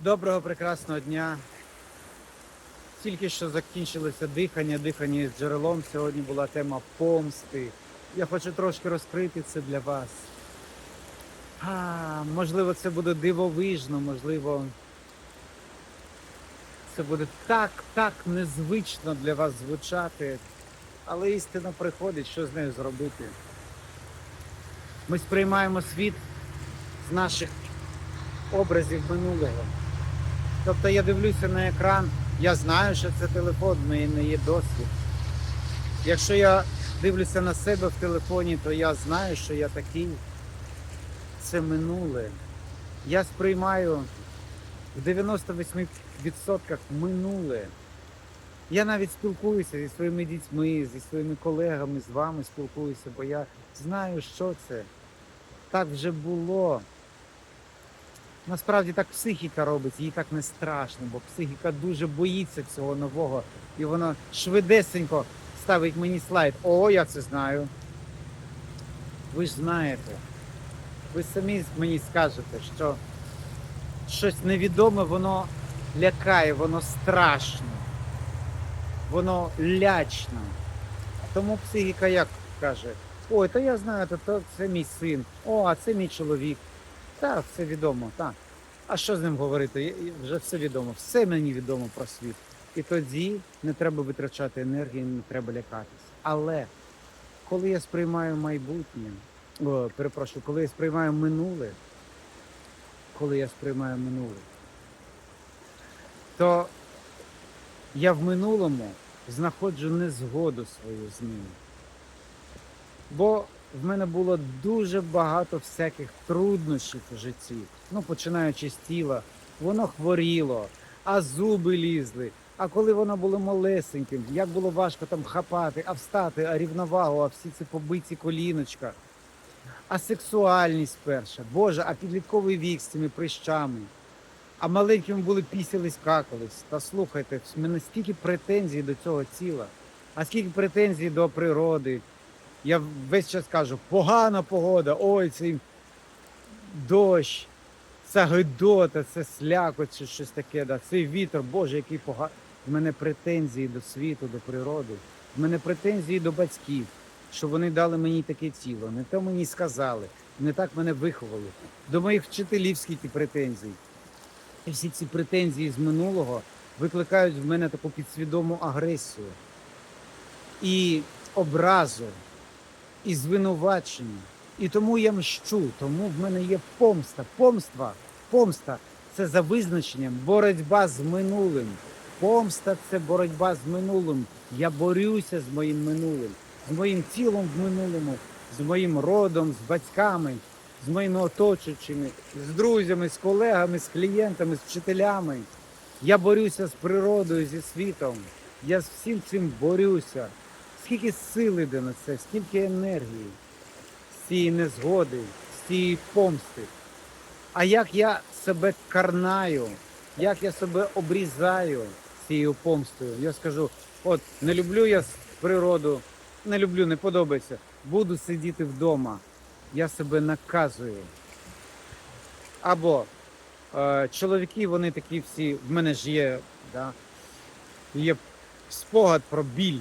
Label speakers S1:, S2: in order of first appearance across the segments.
S1: Доброго прекрасного дня. Тільки що закінчилося дихання, дихання з джерелом. Сьогодні була тема помсти. Я хочу трошки розкрити це для вас. А, можливо, це буде дивовижно, можливо, це буде так, так незвично для вас звучати, але істина приходить, що з нею зробити. Ми сприймаємо світ з наших образів минулого. Тобто я дивлюся на екран, я знаю, що це телефон, в мене є досвід. Якщо я дивлюся на себе в телефоні, то я знаю, що я такий. Це минуле. Я сприймаю в 98% минуле. Я навіть спілкуюся зі своїми дітьми, зі своїми колегами, з вами спілкуюся, бо я знаю, що це. Так вже було. Насправді так психіка робить, їй так не страшно, бо психіка дуже боїться цього нового. І вона швидесенько ставить мені слайд. О, я це знаю. Ви ж знаєте. Ви самі мені скажете, що щось невідоме, воно лякає, воно страшно, воно лячно. Тому психіка як каже, ой, то я знаю, то це мій син, о, а це мій чоловік. Так, все відомо, так. А що з ним говорити? Вже все відомо, все мені відомо про світ. І тоді не треба витрачати енергію, не треба лякатись. Але коли я сприймаю майбутнє, о, перепрошую, коли я сприймаю минуле, коли я сприймаю минуле, то я в минулому знаходжу незгоду свою з ним. Бо в мене було дуже багато всяких труднощів у житті. Ну, починаючи з тіла, воно хворіло, а зуби лізли. А коли воно було малесеньким, як було важко там хапати, а встати, а рівновагу, а всі ці побиті коліночка. А сексуальність перша, Боже, а підлітковий вік з цими прищами. А маленькими були пісялись, какались. Та слухайте, в мене стільки претензій до цього тіла, а скільки претензій до природи. Я весь час кажу, погана погода, ой, цей дощ, ця гидота, це слякоть чи щось таке, да. цей вітер, Боже, який поганий. В мене претензії до світу, до природи. В мене претензії до батьків, що вони дали мені таке тіло. Не то мені сказали, не так мене виховали. До моїх вчителів скільки претензій. І всі ці претензії з минулого викликають в мене таку підсвідому агресію і образу, і звинувачення. І тому я мщу, тому в мене є помста. Помства, помста це за визначенням боротьба з минулим. Помста це боротьба з минулим. Я борюся з моїм минулим, з моїм тілом в минулому, з моїм родом, з батьками, з моїми оточуючими, з друзями, з колегами, з клієнтами, з вчителями. Я борюся з природою, зі світом. Я з всім цим борюся. Скільки сил іде на це, скільки енергії, з цієї незгоди, з цієї помсти. А як я себе карнаю, як я себе обрізаю цією помстою? Я скажу: от не люблю я природу, не люблю, не подобається. Буду сидіти вдома. Я себе наказую. Або е, чоловіки, вони такі всі, в мене ж є, да, є спогад про біль.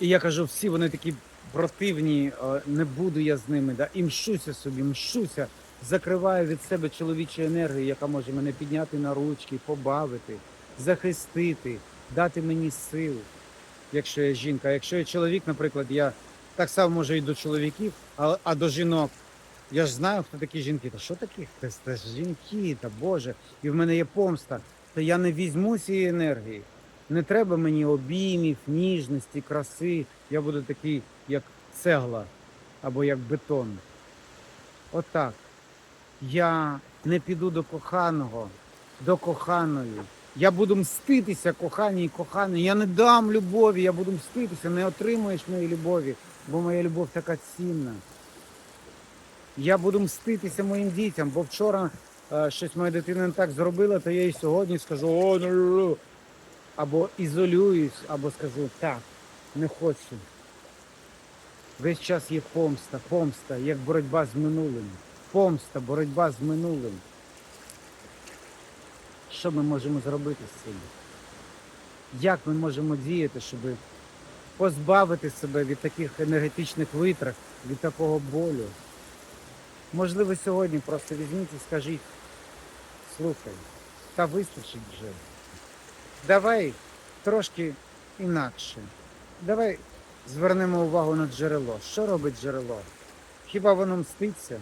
S1: І я кажу, всі вони такі противні, е, не буду я з ними. Да? І мщуся собі, мщуся, закриваю від себе чоловічу енергію, яка може мене підняти на ручки, побавити, захистити, дати мені сил, якщо я жінка. Якщо я чоловік, наприклад, я так само можу і до чоловіків, а, а до жінок. Я ж знаю, хто такі жінки. Та що такі? Та, та ж жінки, та Боже, і в мене є помста. То я не візьму цієї енергії. Не треба мені обіймів, ніжності, краси. Я буду такий, як цегла або як бетон. Отак. Я не піду до коханого, до коханої. Я буду мститися коханій і коханій. Я не дам любові, я буду мститися, не отримуєш моєї любові, бо моя любов така цінна. Я буду мститися моїм дітям, бо вчора е, щось моя дитина не так зробила, то я їй сьогодні скажу, о, ну, ну, ну». Або ізолююсь, або скажу так, не хочу. Весь час є помста, помста, як боротьба з минулим. Помста, боротьба з минулим. Що ми можемо зробити з цим? Як ми можемо діяти, щоб позбавити себе від таких енергетичних витрат, від такого болю? Можливо, сьогодні просто візьміть і скажіть, слухай, та вистачить вже. Давай трошки інакше. Давай звернемо увагу на джерело. Що робить джерело? Хіба воно мститься?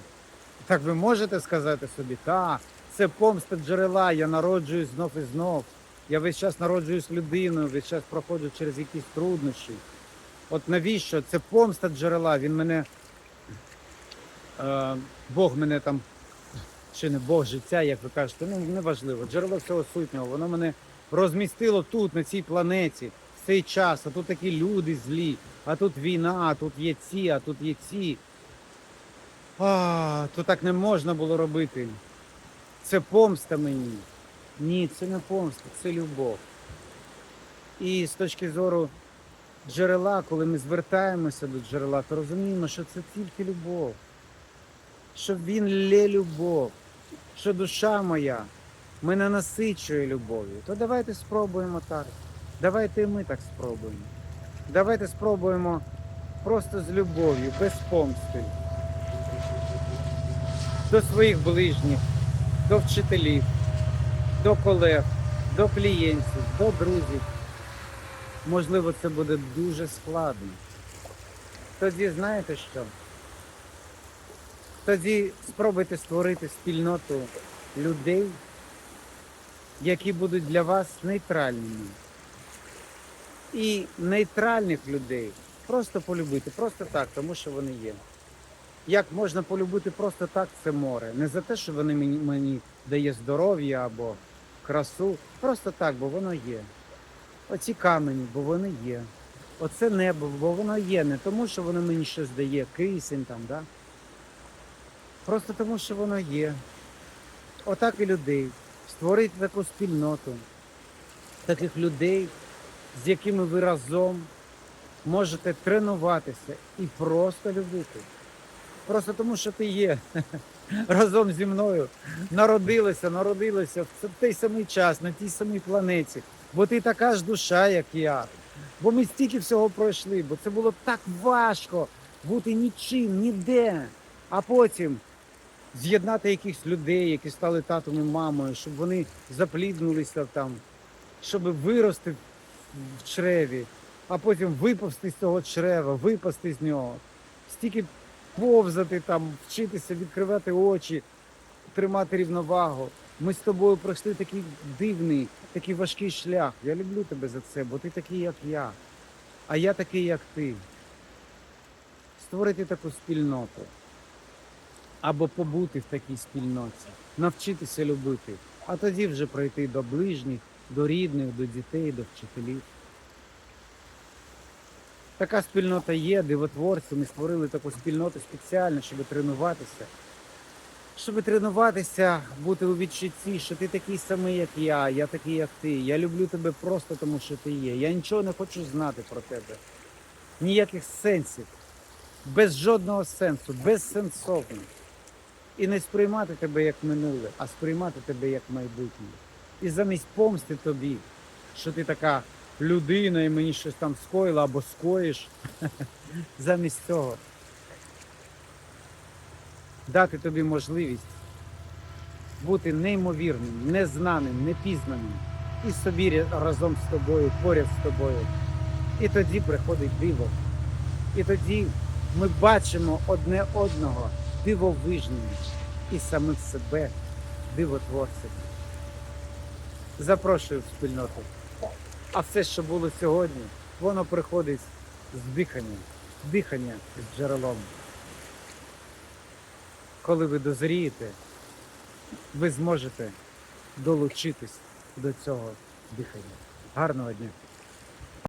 S1: Так ви можете сказати собі, та, це помста джерела, я народжуюсь знов і знов. Я весь час народжуюсь людиною, весь час проходжу через якісь труднощі. От навіщо? Це помста джерела, він мене. Е, Бог мене там, чи не Бог життя, як ви кажете, ну неважливо. Джерело всього сутнього, воно мене розмістило тут, на цій планеті, в цей час, а тут такі люди злі, а тут війна, а тут є ці, а тут є ці. А, то так не можна було робити. Це помста мені. Ні, це не помста, це любов. І з точки зору джерела, коли ми звертаємося до джерела, то розуміємо, що це тільки любов. Що він лє любов, що душа моя мене насичує любов'ю. То давайте спробуємо так. Давайте і ми так спробуємо. Давайте спробуємо просто з любов'ю, без помсти. До своїх ближніх, до вчителів, до колег, до клієнтів, до друзів. Можливо, це буде дуже складно. Тоді знаєте що? Тоді спробуйте створити спільноту людей, які будуть для вас нейтральними. І нейтральних людей просто полюбити, просто так, тому що вони є. Як можна полюбити просто так це море? Не за те, що вони мені, мені дає здоров'я або красу, просто так, бо воно є. Оці камені, бо вони є. Оце небо, бо воно є. Не тому, що воно мені щось дає, кисень там, да? Просто тому, що воно є. Отак і людей. Створити таку спільноту, таких людей, з якими ви разом можете тренуватися і просто любити. Просто тому, що ти є разом зі мною, народилися, народилися в той самий час, на тій самій планеті. Бо ти така ж душа, як я. Бо ми стільки всього пройшли, бо це було так важко бути нічим, ніде. А потім з'єднати якихось людей, які стали татом і мамою, щоб вони запліднулися там, щоб вирости в чреві, а потім виповзти з цього чрева, випасти з нього. Стільки повзати там, вчитися відкривати очі, тримати рівновагу. Ми з тобою пройшли такий дивний, такий важкий шлях. Я люблю тебе за це, бо ти такий, як я. А я такий, як ти. Створити таку спільноту. Або побути в такій спільноті, навчитися любити, а тоді вже пройти до ближніх, до рідних, до дітей, до вчителів. Така спільнота є, дивотворці. Ми створили таку спільноту спеціально, щоб тренуватися. Щоб тренуватися, бути у відчутті, що ти такий самий, як я, я такий, як ти. Я люблю тебе просто тому, що ти є. Я нічого не хочу знати про тебе. Ніяких сенсів. Без жодного сенсу, безсенсовно. І не сприймати тебе як минуле, а сприймати тебе як майбутнє. І замість помсти тобі, що ти така людина і мені щось там скоїла або скоїш, замість цього дати тобі можливість бути неймовірним, незнаним, непізнаним і собі разом з тобою, поряд з тобою. І тоді приходить диво. І тоді ми бачимо одне одного дивовижними і самих себе дивотворцями. Запрошую в спільноту. А все, що було сьогодні, воно приходить з диханням, дихання з джерелом. Коли ви дозрієте, ви зможете долучитись до цього дихання. Гарного дня!